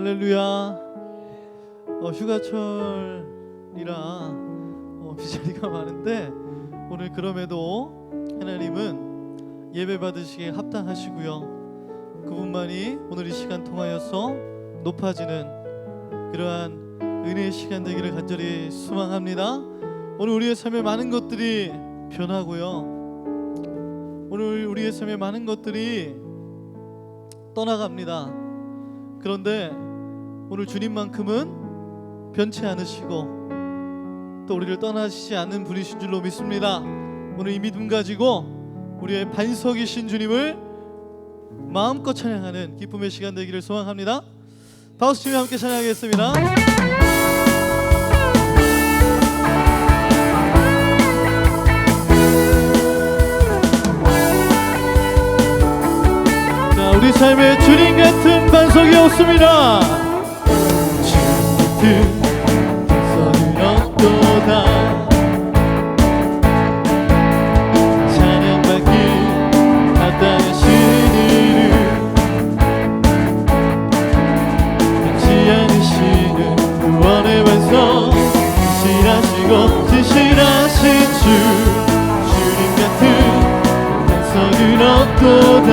할렐루야. 어, 휴가철이라 어, 빈자리가 많은데 오늘 그럼에도 하나님은 예배 받으시기에 합당하시고요. 그분만이 오늘 이 시간 통하여서 높아지는 그러한 은혜의 시간 되기를 간절히 소망합니다. 오늘 우리의 삶에 많은 것들이 변하고요. 오늘 우리의 삶에 많은 것들이 떠나갑니다. 그런데 오늘 주님만큼은 변치 않으시고 또 우리를 떠나시지 않는 분이신 줄로 믿습니다. 오늘 이 믿음 가지고 우리의 반석이신 주님을 마음껏 찬양하는 기쁨의 시간 되기를 소망합니다. 박수 치며 함께 찬양하겠습니다. 자, 우리 삶에 주님 같은 반석이 없습니다. 같은 없도다. 찬양받기 합당하신 이름 변치 않으시는 구원의 반석 진실하시고 진실하신 주 주님 같은 반석은 없도다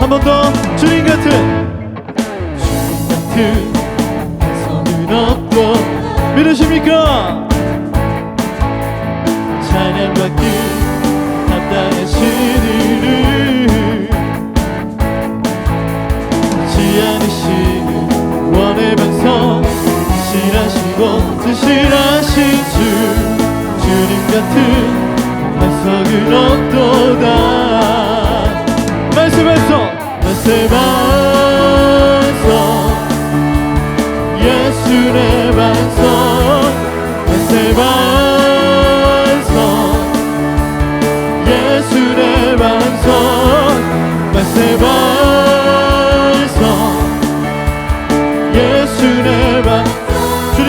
한 번 더 주님 같은 주님 같은 믿으십니까? 찬양받기 이름 지 않으시는 원의 반석 실하시고 진실하신 주 주님 같은 반석은 없도다? 말씀 반석 말씀 반석 예수의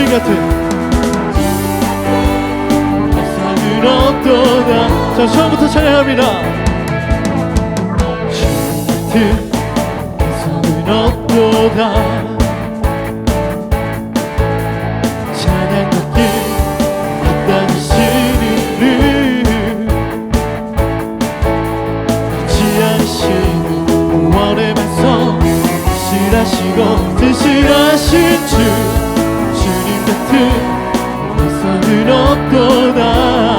세상은 없도다 자 처음부터 찬양합니다. 주님 같은 세상은 없도다 찬양받기 합당하신 이름 지 않으시는 원의 반석 실하시고 진실하신 주 같은 반석은 없도다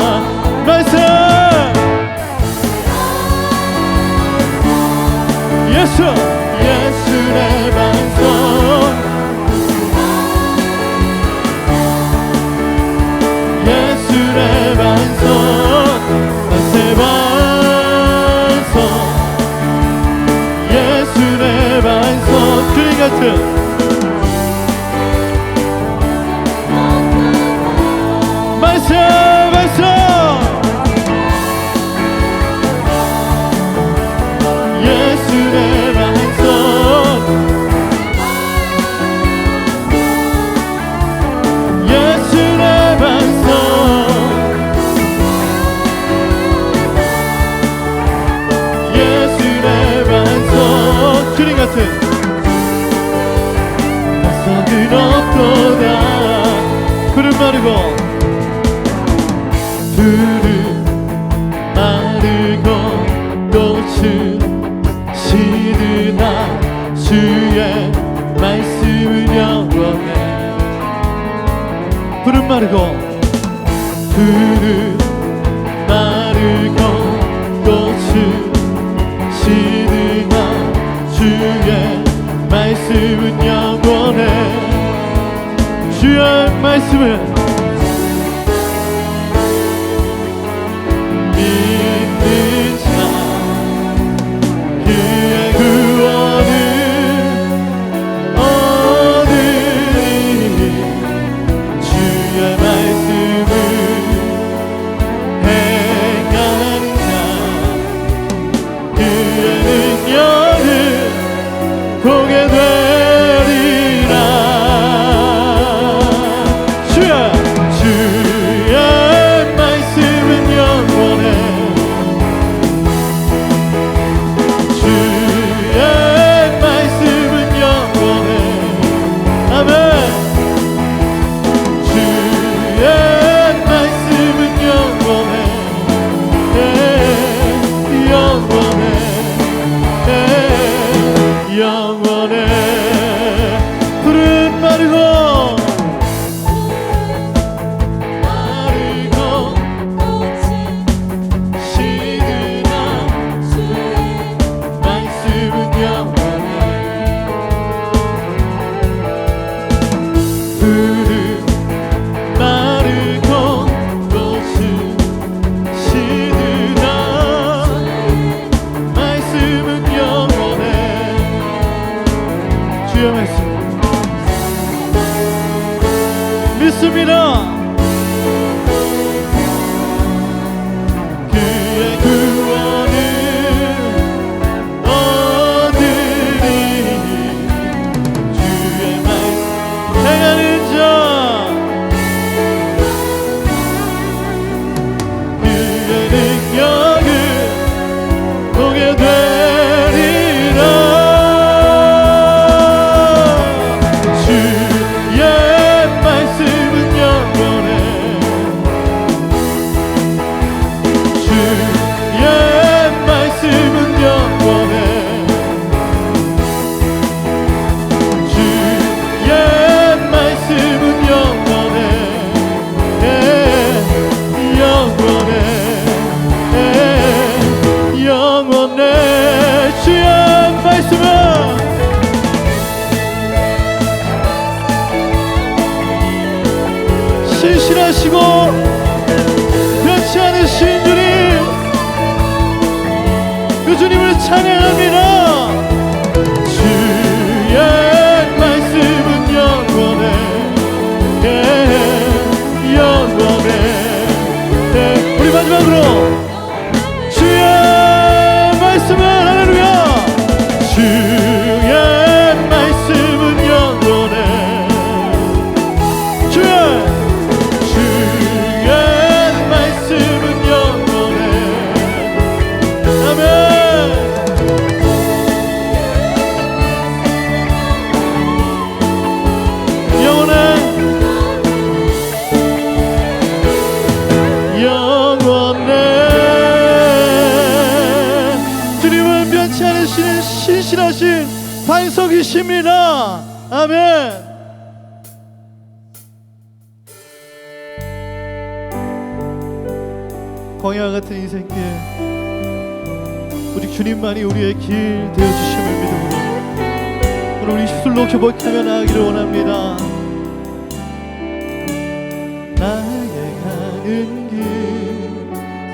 푸른 마르고 푸른 마르고 꽃은 시드나 주의 말씀은 영원해. 주의 말씀은 믿 신실하시고 변치 않으신 주님 그 주님을 찬양합니다. 예, 예, 마지막으로 변치 않으시는 신실하신 반석이십니다. 아멘. 광야 같은 인생길 오직 주님만이 우리의 길 되어 주심을 믿음으로 오늘 우리 입술로 교복하며 나아가기를 원합니다. 나의 가는 길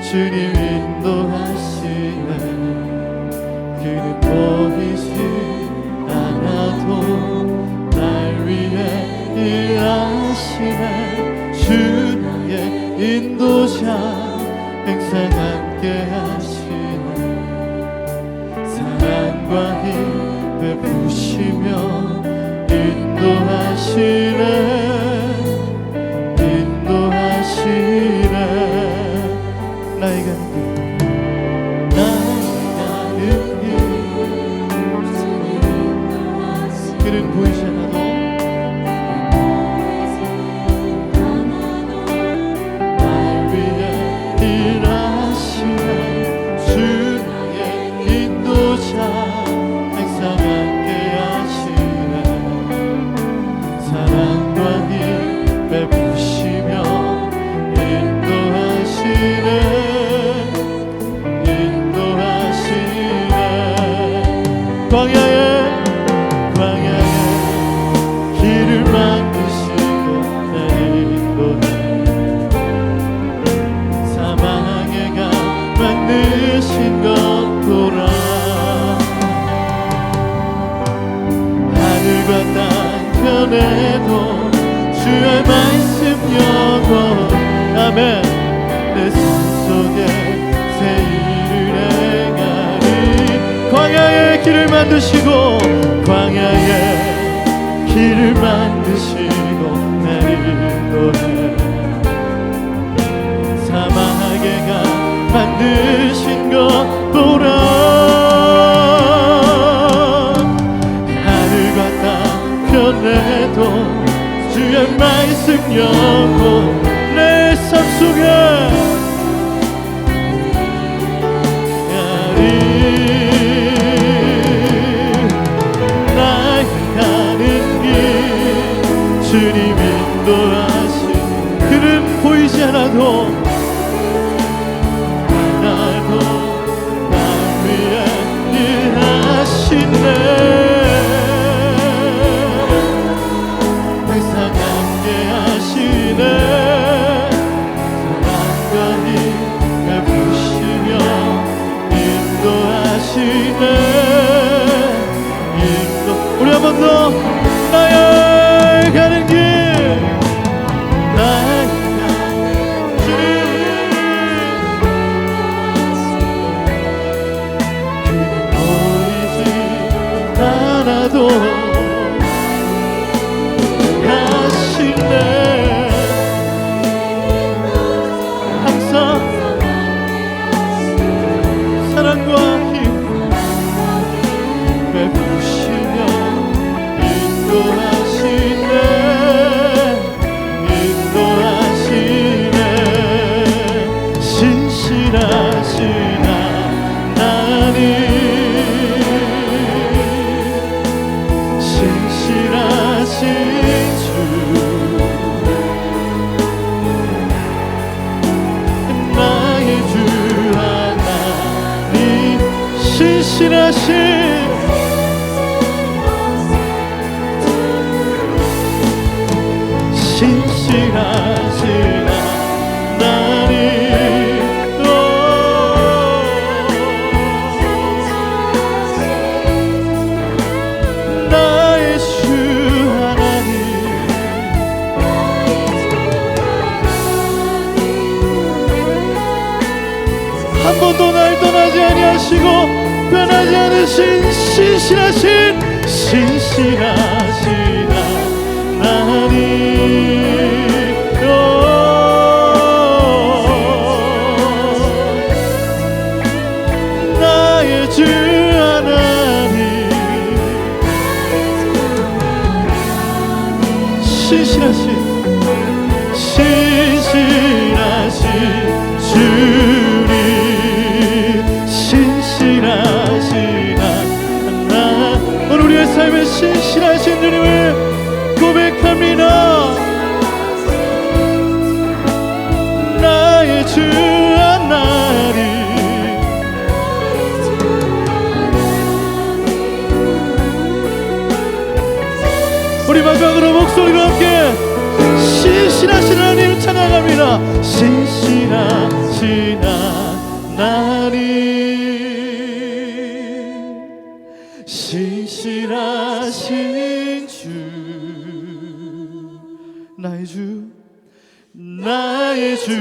주님 인도하시네 그는 보이지 않아도 날 위해 일하시네 주 나의 인도자 항상 함께 하 만드신 것 보라. 하늘과 땅 편에도 주의 말씀 영원 아멘. 내 손속에 새 일을 행하리. 광야의 길을 만드시고 광야의 길을 만드시고 날 인도해 사막에 가 만드신 영고 내삶 속에. 야리 나의 가는 길. 주님 인도하시 그는 보이지 않아도 나도 날 위해 일하시네 우리 한 번 더 나의 신실하신 신실하신 하나님 오, 나의 주 하나님 한 번도 날 떠나지 아니하시고 변하지 않으신 신실하신 신실하신 하나님 오, 나의 주 하나님. 신실하신 삶에 신실하신 주님을 고백합니다. 나의 주 하나님. 우리 마지막으로 목소리와 함께 신실하신 하나님 찬양합니다. 신실하신 하나님 신실하신 주 나의 주 나의 주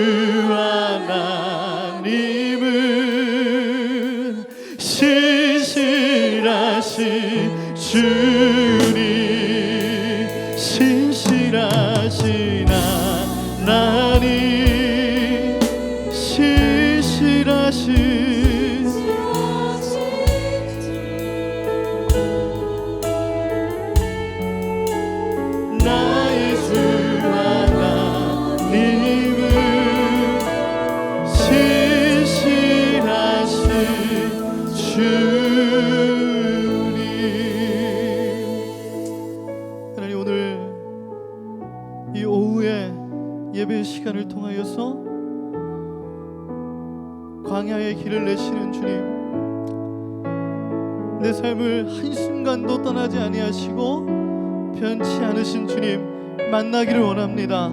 하나님은 신실하신 주 길을 내시는 주님 내 삶을 한순간도 떠나지 아니하시고 변치 않으신 주님 만나기를 원합니다.